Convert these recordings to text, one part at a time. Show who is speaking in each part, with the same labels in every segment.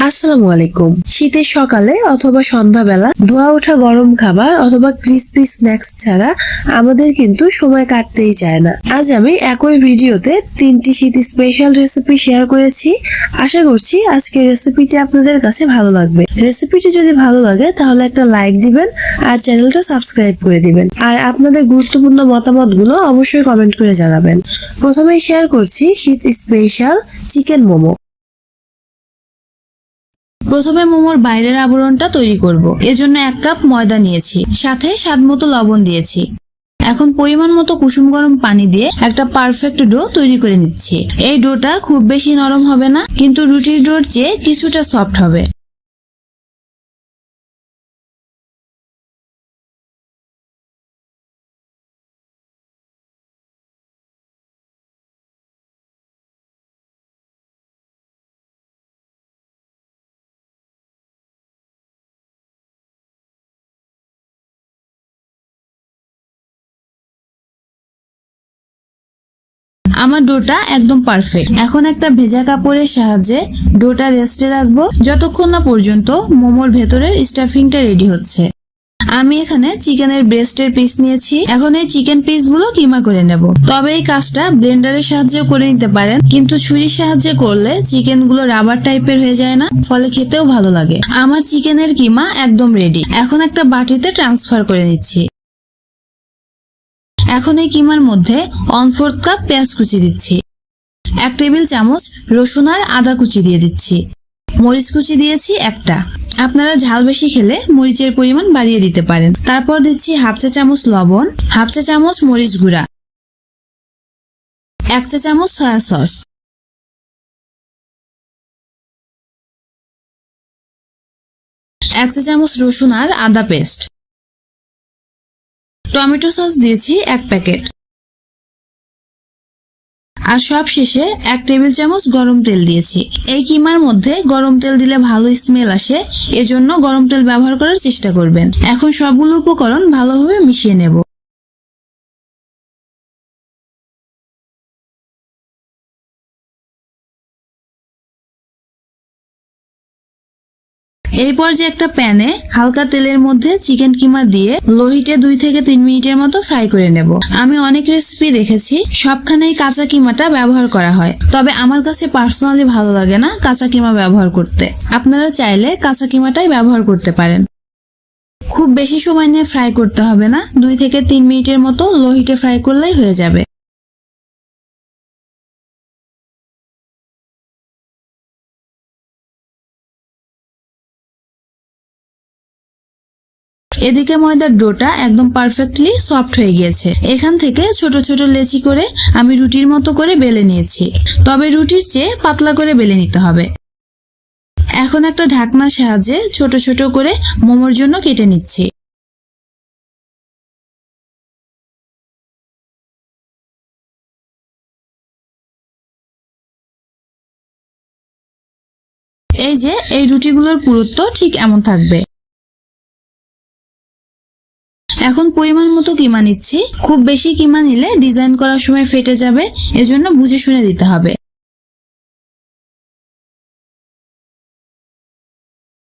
Speaker 1: আসসালামু আলাইকুম। শীতের সকালে অথবা সন্ধ্যাবেলা ধোয়া ওঠা গরম খাবার অথবা ক্রিসপি স্ন্যাক্স ছাড়া আমাদের কিন্তু সময় কাটতেই চায় না। আজ আমি একই ভিডিওতে তিনটি শীত স্পেশাল রেসিপি শেয়ার করেছি। আশা করছি আজকের রেসিপিটি আপনাদের কাছে ভালো লাগবে। রেসিপিটি যদি ভালো লাগে তাহলে একটা লাইক দিবেন আর চ্যানেলটা সাবস্ক্রাইব করে দিবেন। আর আপনাদের গুরুত্বপূর্ণ মতামতগুলো অবশ্যই কমেন্ট করে জানাবেন। প্রথমেই শেয়ার করছি শীত স্পেশাল চিকেন মোমো।
Speaker 2: প্রথমে মোমোর বাইরের আবরণটা তৈরি করব। এজন্য এক কাপ ময়দা নিয়েছি। সাথে স্বাদ মতো লবণ দিয়েছি। এখন পরিমাণ মতো কুসুম গরম পানি দিয়ে একটা পারফেক্ট ডো তৈরি করে নিচ্ছি। এই ডোটা খুব বেশি নরম হবে না, কিন্তু রুটির ডোর চেয়ে কিছুটা সফট হবে। আমার ডোটা একদম পারফেক্ট এখন একটা ভেজা কাপড়ের সাহায্যে ডোটা রেস্টে রাখব। যতক্ষণ না পর্যন্ত মোমোর ভেতরের স্টাফিংটা রেডি হচ্ছে। আমি এখানে চিকেনের ব্রেস্টের পিস নিয়েছি। এখন এই চিকেন পিসগুলো কিমা করে নেব। তবে এই কাজটা ব্লেন্ডারের সাহায্যে করে নিতে পারেন। কিন্তু ছুরির সাহায্যে করলে চিকেনগুলো রাবার টাইপের হয়ে যায় না, ফলে খেতেও ভালো লাগে। আমার চিকেনের কিমা একদম রেডি এখন একটা বাটিতে ট্রান্সফার করে নিচ্ছি। এখন এই কিমার মধ্যে ওয়ান ফোর্থ কাপ পেঁয়াজ কুচি দিচ্ছি। এক টেবিল চামচ রসুন আর আদা কুচি দিয়ে দিচ্ছি। মরিচ কুচি দিয়েছি একটা। আপনারা ঝাল বেশি খেলে মরিচের পরিমাণ বাড়িয়ে দিতে পারেন। তারপর দিচ্ছি হাফ চা চামচ লবণ, হাফ চা চামচ মরিচ গুঁড়া, এক চা চামচ সয়া সস এক চা চামচ রসুন আর আদা পেস্ট টমেটো সস দিয়েছি এক প্যাকেট। আর সব শেষে এক টেবিল চামচ গরম তেল দিয়েছি। এই কিমার মধ্যে গরম তেল দিলে ভালো স্মেল আসে, এজন্য গরম তেল ব্যবহার করার চেষ্টা করবেন। এখন সবগুলো উপকরণ ভালোভাবে মিশিয়ে নেব। এই পর্যায়ে একটা প্যানে হালকা তেলের মধ্যে চিকেন কিমা দিয়ে লোহিটে দুই থেকে তিন মিনিটের মতো ফ্রাই করে নেব। আমি অনেক রেসিপি দেখেছি, সবখানেই কাঁচা কিমাটা ব্যবহার করা হয়। তবে আমার কাছে পার্সোনালি ভালো লাগে না কাঁচা কিমা ব্যবহার করতে। আপনারা চাইলে কাঁচা কিমাটাই ব্যবহার করতে পারেন। খুব বেশি সময় নিয়ে ফ্রাই করতে হবে না, দুই থেকে তিন মিনিটের মতো লোহিটে ফ্রাই করলেই হয়ে যাবে। এদিকে ময়দার ডোটা একদম পারফেক্টলি সফট হয়ে গিয়েছে। এখান থেকে ছোট ছোট লেচি করে আমি রুটির মতো করে বেলে নিয়েছি। তবে রুটির চেয়ে পাতলা করে বেলে নিতে হবে। এখন একটা ঢাকনার সাহায্যে ছোট ছোট করে মোমোর জন্য কেটে নিচ্ছি। এই যে, এই রুটিগুলোর পুরুত্ব ঠিক এমন থাকবে। এখন পরিমাণ মতো কিমা নিচ্ছি। খুব বেশি কিমা নিলে ডিজাইন করার সময় ফেটে যাবে, এজন্য বুঝে শুনে দিতে হবে।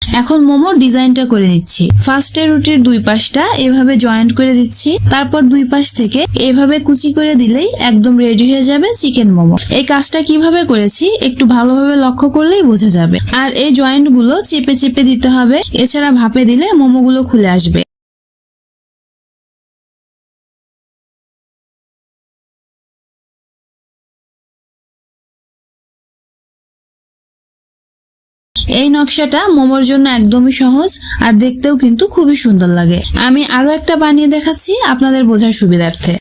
Speaker 2: এখন মোমোর ডিজাইনটা করে নিচ্ছি। ফার্স্টে রুটির দুই পাশটা এভাবে জয়েন্ট করে দিচ্ছি। তারপর দুই পাশ থেকে এভাবে কুচি করে দিলেই একদম রেডি হয়ে যাবে চিকেন মোমো। এই কাজটা কীভাবে করেছি একটু ভালোভাবে লক্ষ্য করলেই বোঝা যাবে। আর এই জয়েন্টগুলো চেপে চেপে দিতে হবে। এছাড়া ভাপে দিলে মোমোগুলো খুলে আসবে। এই নকশাটা মোমোর জন্য একদমই সহজ আর দেখতেও কিন্তু খুবই সুন্দর লাগে। আমি আরও একটা বানিয়ে দেখাচ্ছি আপনাদের বোঝার সুবিধার্থে।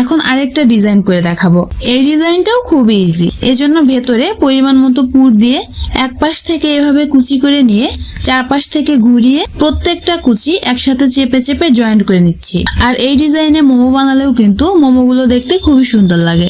Speaker 2: এখন আরেকটা ডিজাইন করে দেখাবো। এই ডিজাইনটাও খুবই ইজি এজন্য ভেতরে পরিমাণ মতো পুর দিয়ে এক পাশ থেকে এভাবে কুচি করে নিয়ে চারপাশ থেকে ঘুরিয়ে প্রত্যেকটা কুচি একসাথে চেপে চেপে জয়েন্ট করে নিচ্ছি। আর এই ডিজাইনে মোমো বানালেও কিন্তু মোমোগুলো দেখতে খুবই সুন্দর লাগে।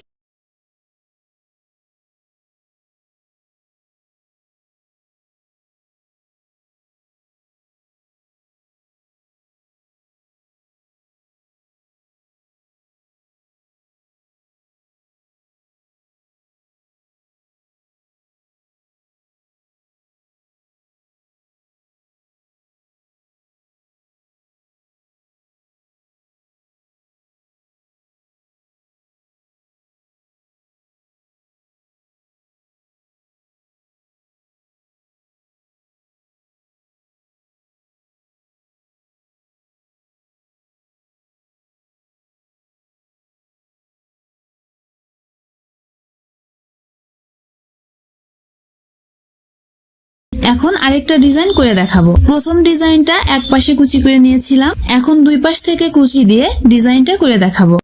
Speaker 3: এখন আরেকটা ডিজাইন করে দেখাবো। প্রথম ডিজাইনটা এক পাশে কুচি করে নিয়েছিলাম, এখন দুই পাশ থেকে কুচি দিয়ে ডিজাইনটা করে দেখাবো।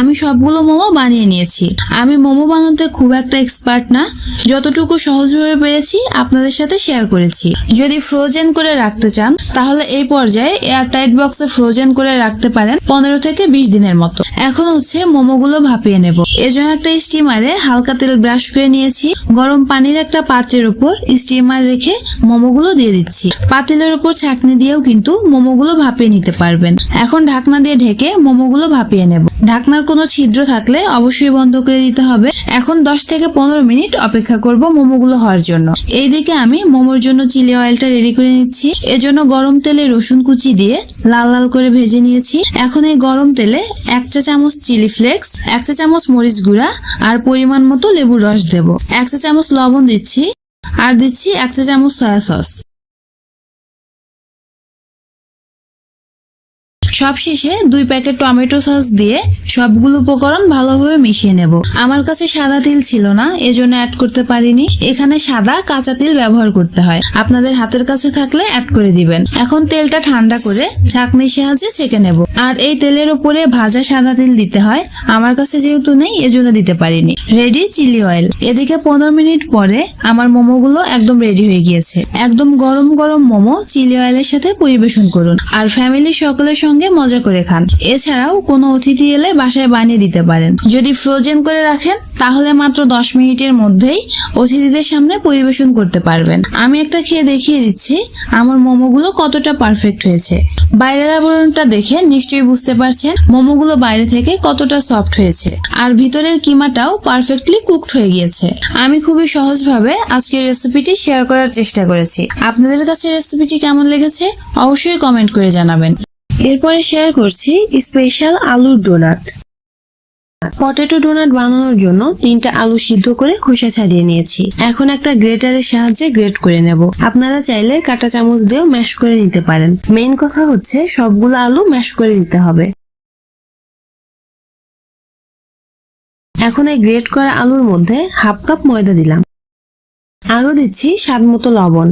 Speaker 3: আমি সবগুলো মোমো বানিয়ে নিয়েছি। আমি মোমো বানাতে খুব একটা এক্সপার্ট না। যতটুকু সহজভাবে পেরেছি আপনাদের সাথে শেয়ার করেছি। যদি ফ্রোজেন করে রাখতে চান, তাহলে এই পর্যায়ে এয়ার টাইট বক্সে ফ্রোজেন করে রাখতে পারেন পনেরো থেকে বিশ দিনের মতো। এখন হচ্ছে মোমোগুলো ভাপিয়ে নেব। এজন্য একটা স্টিমারে হালকা তেল ব্রাশ করে নিয়েছি। গরম পানির একটা পাত্রের উপর স্টিমার রেখে মোমোগুলো দিয়ে দিচ্ছি। পাতিলের উপর ছাকনি দিয়েও কিন্তু মোমোগুলো ভাপিয়ে নিতে পারবেন। এখন ঢাকনা দিয়ে ঢেকে মোমোগুলো ভাপিয়ে নেব। ঢাকনার কোনো ছিদ্র থাকলে অবশ্যই বন্ধ করে দিতে হবে। এখন দশ থেকে পনেরো মিনিট অপেক্ষা করব মোমোগুলো হওয়ার জন্য। এইদিকে আমি মোমোর জন্য চিলি অয়েলটা রেডি করে নিচ্ছি। এজন্য গরম তেলে রসুন কুচি দিয়ে লাল লাল করে ভেজে নিয়েছি। এখন এই গরম তেলে এক চা চামচ চিলি ফ্লেক্স, এক চা চামচ মরিচ গুঁড়া আর পরিমাণ মতো লেবুর রস দেব। এক চা চামচ লবণ দিচ্ছি আর দিচ্ছি এক চা চামচ সয়া সস। সবশেষে দুই প্যাকেট টমেটো সস দিয়ে সবগুলো উপকরণ ভালোভাবে মিশিয়ে নেব। আমার কাছে সাদা তিল ছিল না, এজন্য অ্যাড করতে পারিনি। এখানে সাদা, কাঁচা তিল ব্যবহার করতে হয়। আপনাদের হাতের কাছে থাকলে অ্যাড করে দিবেন। এখন তেলটা ঠান্ডা করে ছাঁকনির সাহায্যে ছেঁকে নেব। আর এই তেলের উপরে ভাজা সাদা তিল দিতে হয়। আমার কাছে যেহেতু নেই, এজন্য দিতে পারিনি। রেডি চিলি অয়েল এদিকে পনেরো মিনিট পরে আমার মোমোগুলো একদম রেডি হয়ে গিয়েছে। একদম গরম গরম মোমো চিলি অয়েলের সাথে পরিবেশন করুন। আর ফ্যামিলির সকলের সঙ্গে মজা করে খান। এছাড়াও কোনো অতিথি এলে বাসায় বানিয়ে দিতে পারেন। যদি ফ্রোজেন করে রাখেন, তাহলে মাত্র দশ মিনিটের মধ্যেই অতিথিদের সামনে পরিবেশন করতে পারবেন। আমি একটা খেয়ে দেখিয়ে দিচ্ছি, আমার মোমোগুলো কতটা পারফেক্ট হয়েছে। বাইরের আবরণটা দেখে নিশ্চয়ই বুঝতে পারছেন মোমোগুলো বাইরে থেকে কতটা সফট হয়েছে। আর ভিতরের কিমাটাও পারফেক্টলি কুকড হয়ে গিয়েছে। আমি খুবই সহজভাবে আজকের রেসিপিটি শেয়ার করার চেষ্টা করেছি। আপনাদের কাছে রেসিপিটি কেমন লেগেছে, অবশ্যই কমেন্ট করে জানাবেন।
Speaker 2: এরপরে শেয়ার করছি স্পেশাল আলুর ডোনাট পটেটো ডোনাট বানানোর জন্য তিনটা আলু সিদ্ধ করে খোসা ছাড়িয়ে নিয়েছি। এখন একটা গ্রেটারের সাহায্যে গ্রেট করে নেব। আপনারা চাইলে কাঁটা চামচ দিয়েও ম্যাশ করে নিতে পারেন। মেইন কথা হচ্ছে সবগুলো আলু ম্যাশ করে নিতে হবে। এখন এই গ্রেট করা আলুর মধ্যে হাফ কাপ ময়দা দিলাম। আরও দিচ্ছি স্বাদ মতো লবণ।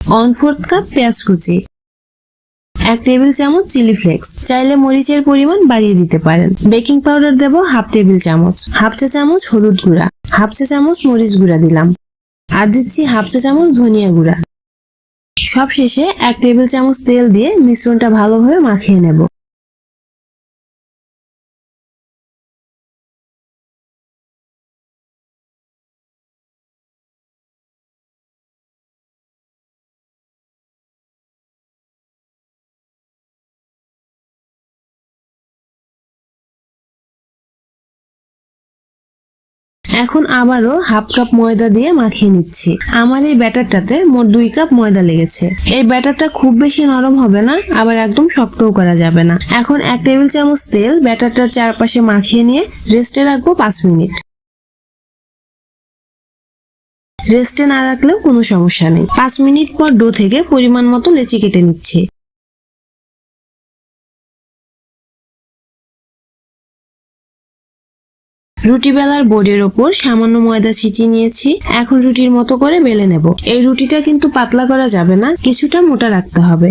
Speaker 2: ওয়ান ফোর্থ কাপ পেঁয়াজ কুচি। এক টেবিল চামচ চিলি ফ্লেক্স। চাইলে মরিচের পরিমাণ বাড়িয়ে দিতে পারেন। বেকিং পাউডার দেব হাফ টেবিল চামচ। হাফ চা চামচ হলুদ গুঁড়া। হাফ চা চামচ মরিচ গুঁড়া দিলাম। আর দিচ্ছি হাফ চা চামচ ধনিয়া গুঁড়া। সব শেষে এক টেবিল চামচ তেল দিয়ে মিশ্রণটা ভালোভাবে মাখিয়ে নেব। এখন আবারও হাফ কাপ ময়দা দিয়ে মাখিয়ে নিচ্ছি। আমার এই ব্যাটারটাতে মোট দুই কাপ ময়দা লেগেছে। এই ব্যাটারটা খুব বেশি নরম হবে না, আবার একদম শক্তও করা যাবে না। এখন এক টেবিল চামচ তেল ব্যাটারটার চারপাশে মাখিয়ে নিয়ে রেস্টে রাখব পাঁচ মিনিট। রেস্টে না রাখলেও কোনো সমস্যা নেই। পাঁচ মিনিট পর ডো থেকে পরিমাণ মতো লেচি কেটে নিচ্ছি। রুটি বেলার বোর্ডের ওপর সামান্য ময়দা ছিটিয়ে নিয়েছি। এখন রুটির মতো করে বেলে নেব। এই রুটিটা কিন্তু পাতলা করা যাবে না, কিছুটা মোটা রাখতে হবে।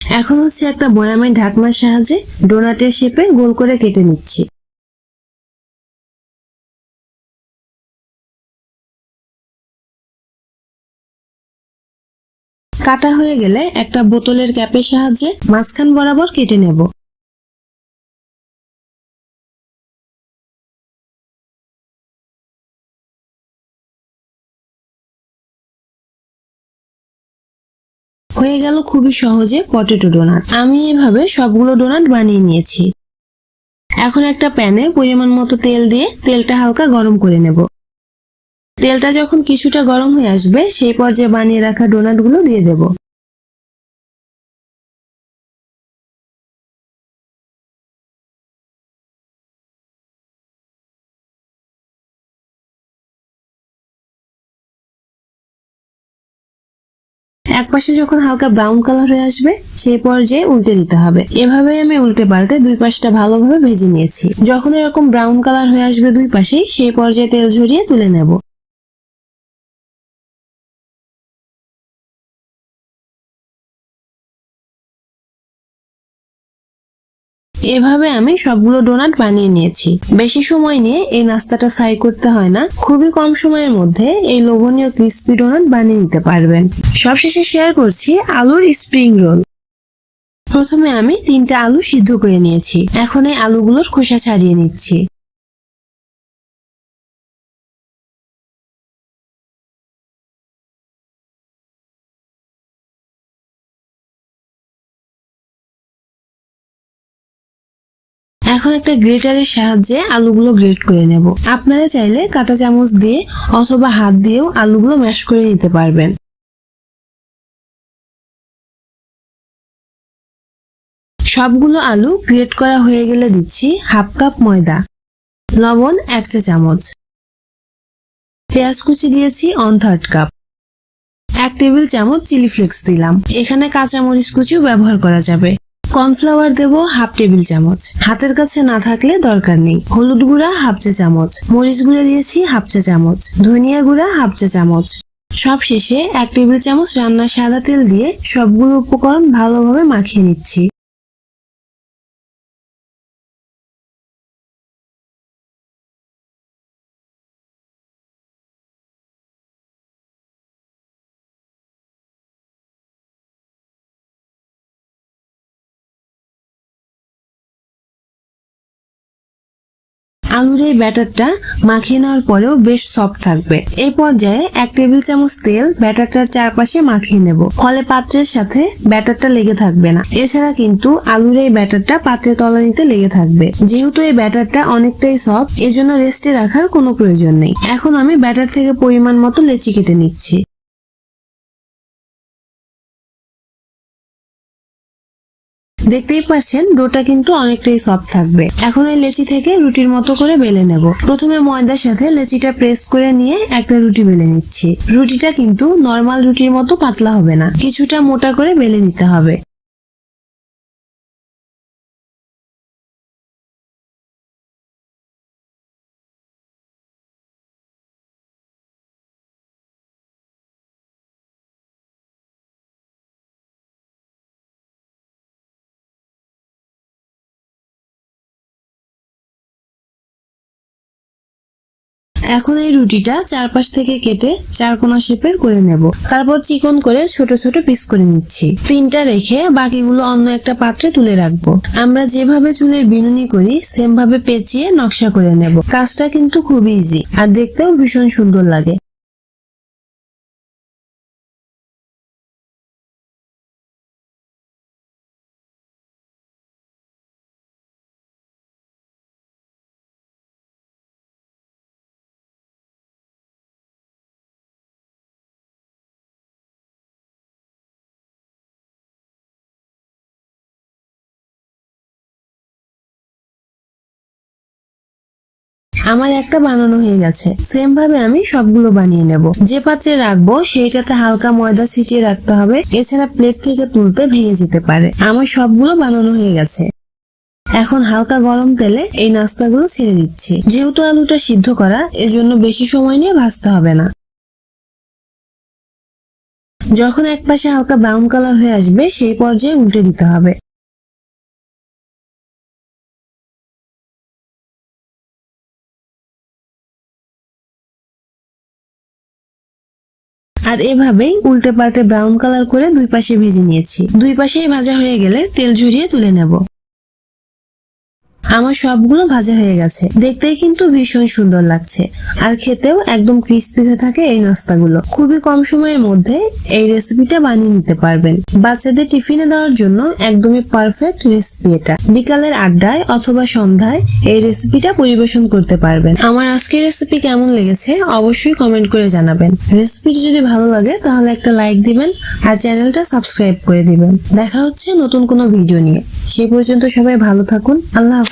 Speaker 2: এখন হচ্ছে একটা বয়ামের ঢাকনার সাহায্যে ডোনাটের শেপে গোল করে কেটে নিচ্ছি। কাটা হয়ে গেলে একটা বোতলের ক্যাপের সাহায্যে মাঝখান বরাবর কেটে নেব। হয়ে গেল খুবই সহজে পটেটো ডোনাট। আমি এভাবে সবগুলো ডোনাট বানিয়ে নিয়েছি। এখন একটা প্যানে পরিমাণ মতো তেল দিয়ে তেলটা হালকা গরম করে নেব। তেলটা যখন কিছুটা গরম হয়ে আসবে, সেই পর্যায়ে বানিয়ে রাখা ডোনাটগুলো দিয়ে দেব। এক পাশে যখন হালকা ব্রাউন কালার হয়ে আসবে, সেই পর্যায়ে উল্টে দিতে হবে। এভাবে আমি উল্টে পাল্টে দুই পাশটা ভালোভাবে ভেজে নিয়েছি। যখন এরকম ব্রাউন কালার হয়ে আসবে দুই পাশেই, সেই পর্যায়ে তেল ঝরিয়ে তুলে নেব। এভাবে আমি সবগুলো ডোনাট বানিয়ে নিয়েছি। বেশি সময় নিয়ে এই নাস্তাটা ফ্রাই করতে হয় না। খুবই কম সময়ের মধ্যে এই লোভনীয় ক্রিস্পি ডোনাট বানিয়ে নিতে পারবেন। সবশেষে শেয়ার করছি আলুর স্প্রিং রোল। প্রথমে আমি তিনটা আলু সিদ্ধ করে নিয়েছি। এখন এই আলুগুলোর খোসা ছাড়িয়ে নিচ্ছি। এখন একটা গ্রেটারের সাহায্যে আলুগুলো গ্রেট করে নেব। আপনারা চাইলে কাঁটা চামচ দিয়ে অথবা হাত দিয়েও আলুগুলো ম্যাশ করে নিতে পারবেন। সবগুলো আলু গ্রেট করা হয়ে গেলে দিচ্ছি হাফ কাপ ময়দা, লবণ এক চা চামচ, পেঁয়াজ কুচি দিয়েছি অন থার্ড কাপ, এক টেবিল চামচ চিলি ফ্লেক্স দিলাম। এখানে কাঁচা মরিচ কুচিও ব্যবহার করা যাবে। কর্নফ্লাওয়ার দেব হাফ টেবিল চামচ। হাতের কাছে না থাকলে দরকার নেই। হলুদ গুঁড়া হাফ চা চামচ। মরিচ গুঁড়া দিয়েছি হাফ চা চামচ। ধনিয়া গুঁড়া হাফ চা চামচ। সব শেষে এক টেবিল চামচ রান্নার সাদা তেল দিয়ে সবগুলো উপকরণ ভালোভাবে মাখিয়ে নিচ্ছি। আলুর এই ব্যাটারটা মাখিয়ে নেওয়ার পরেও বেশ সফট থাকবে। এই পর্যায়ে এক টেবিল চামচ তেল ব্যাটারটার চারপাশে মাখিয়ে নেব। ফলে পাত্রের সাথে ব্যাটারটা লেগে থাকবে না। এছাড়া কিন্তু আলুর এই ব্যাটারটা পাত্রের তলানিতে লেগে থাকবে। যেহেতু এই ব্যাটারটা অনেকটাই সফট এজন্য রেস্টে রাখার কোনো প্রয়োজন নেই। এখন আমি ব্যাটার থেকে পরিমাণ মতো লেচি কেটে নিচ্ছি। দেখতেই পাচ্ছেন, ডোটা কিন্তু অনেকটাই সফট থাকবে। এখন এই লেচি থেকে রুটির মতো করে বেলে নেব। প্রথমে ময়দার সাথে লেচিটা প্রেস করে নিয়ে একটা রুটি বেলে নিচ্ছি। রুটিটা কিন্তু নর্মাল রুটির মতো পাতলা হবে না। কিছুটা মোটা করে বেলে নিতে হবে। এখন এই রুটিটা চারপাশ থেকে কেটে চার কোনা শেপের করে নেব। তারপর চিকন করে ছোট ছোট পিস করে নিচ্ছি। তিনটা রেখে বাকিগুলো অন্য একটা পাত্রে তুলে রাখব। আমরা যেভাবে চুলের বিনুনি করি সেম ভাবে পেঁচিয়ে নকশা করে নেব। কাজটা কিন্তু খুব ইজি আর দেখতেও ভীষণ সুন্দর লাগে। আমার একটা বানানো হয়ে গেছে। সেম ভাবে আমি সবগুলো বানিয়ে নেব। যে পাত্রে রাখব, সেইটাতে হালকা ময়দা ছিটিয়ে রাখতে হবে। এছাড়া প্লেট থেকে তুলতে ভেঙে যেতে পারে। আমার সবগুলো বানানো হয়ে গেছে। এখন হালকা গরম তেলে এই নাস্তাগুলো ছেড়ে দিচ্ছি। যেহেতু আলুটা সিদ্ধ করা, এজন্য বেশি সময় নিয়ে ভাজতে হবে না। যখন এক পাশে হালকা ব্রাউন কালার হয়ে আসবে, সেই পর্যায়ে উল্টে দিতে হবে। আর এভাবেই উল্টে পাল্টে ব্রাউন কালার করে দুই পাশে ভেজে নিয়েছি। দুই পাশেই ভাজা হয়ে গেলে তেল ঝরিয়ে তুলে নেব। আমার সবগুলো ভাজা হয়ে গেছে। দেখতেই কিন্তু ভীষণ সুন্দর লাগছে। আর খেতেও একদম ক্রিস্পি হয়ে থাকে এই নাস্তাগুলো। খুবই কম সময়ের মধ্যে এই রেসিপিটা বানিয়ে নিতে পারবেন। বাচ্চাদের টিফিনে দেওয়ার জন্য একদমই পারফেক্ট রেসিপি এটা। বিকালের আড্ডায় অথবা সন্ধ্যায় এই রেসিপিটা পরিবেশন করতে পারবেন। আমার আজকের রেসিপি কেমন লেগেছে অবশ্যই কমেন্ট করে জানাবেন। রেসিপিটি যদি ভালো লাগে, তাহলে একটা লাইক দিবেন আর চ্যানেলটা সাবস্ক্রাইব করে দিবেন। দেখা হচ্ছে নতুন কোনো ভিডিও নিয়ে। সেই পর্যন্ত সবাই ভালো থাকুন। আল্লাহ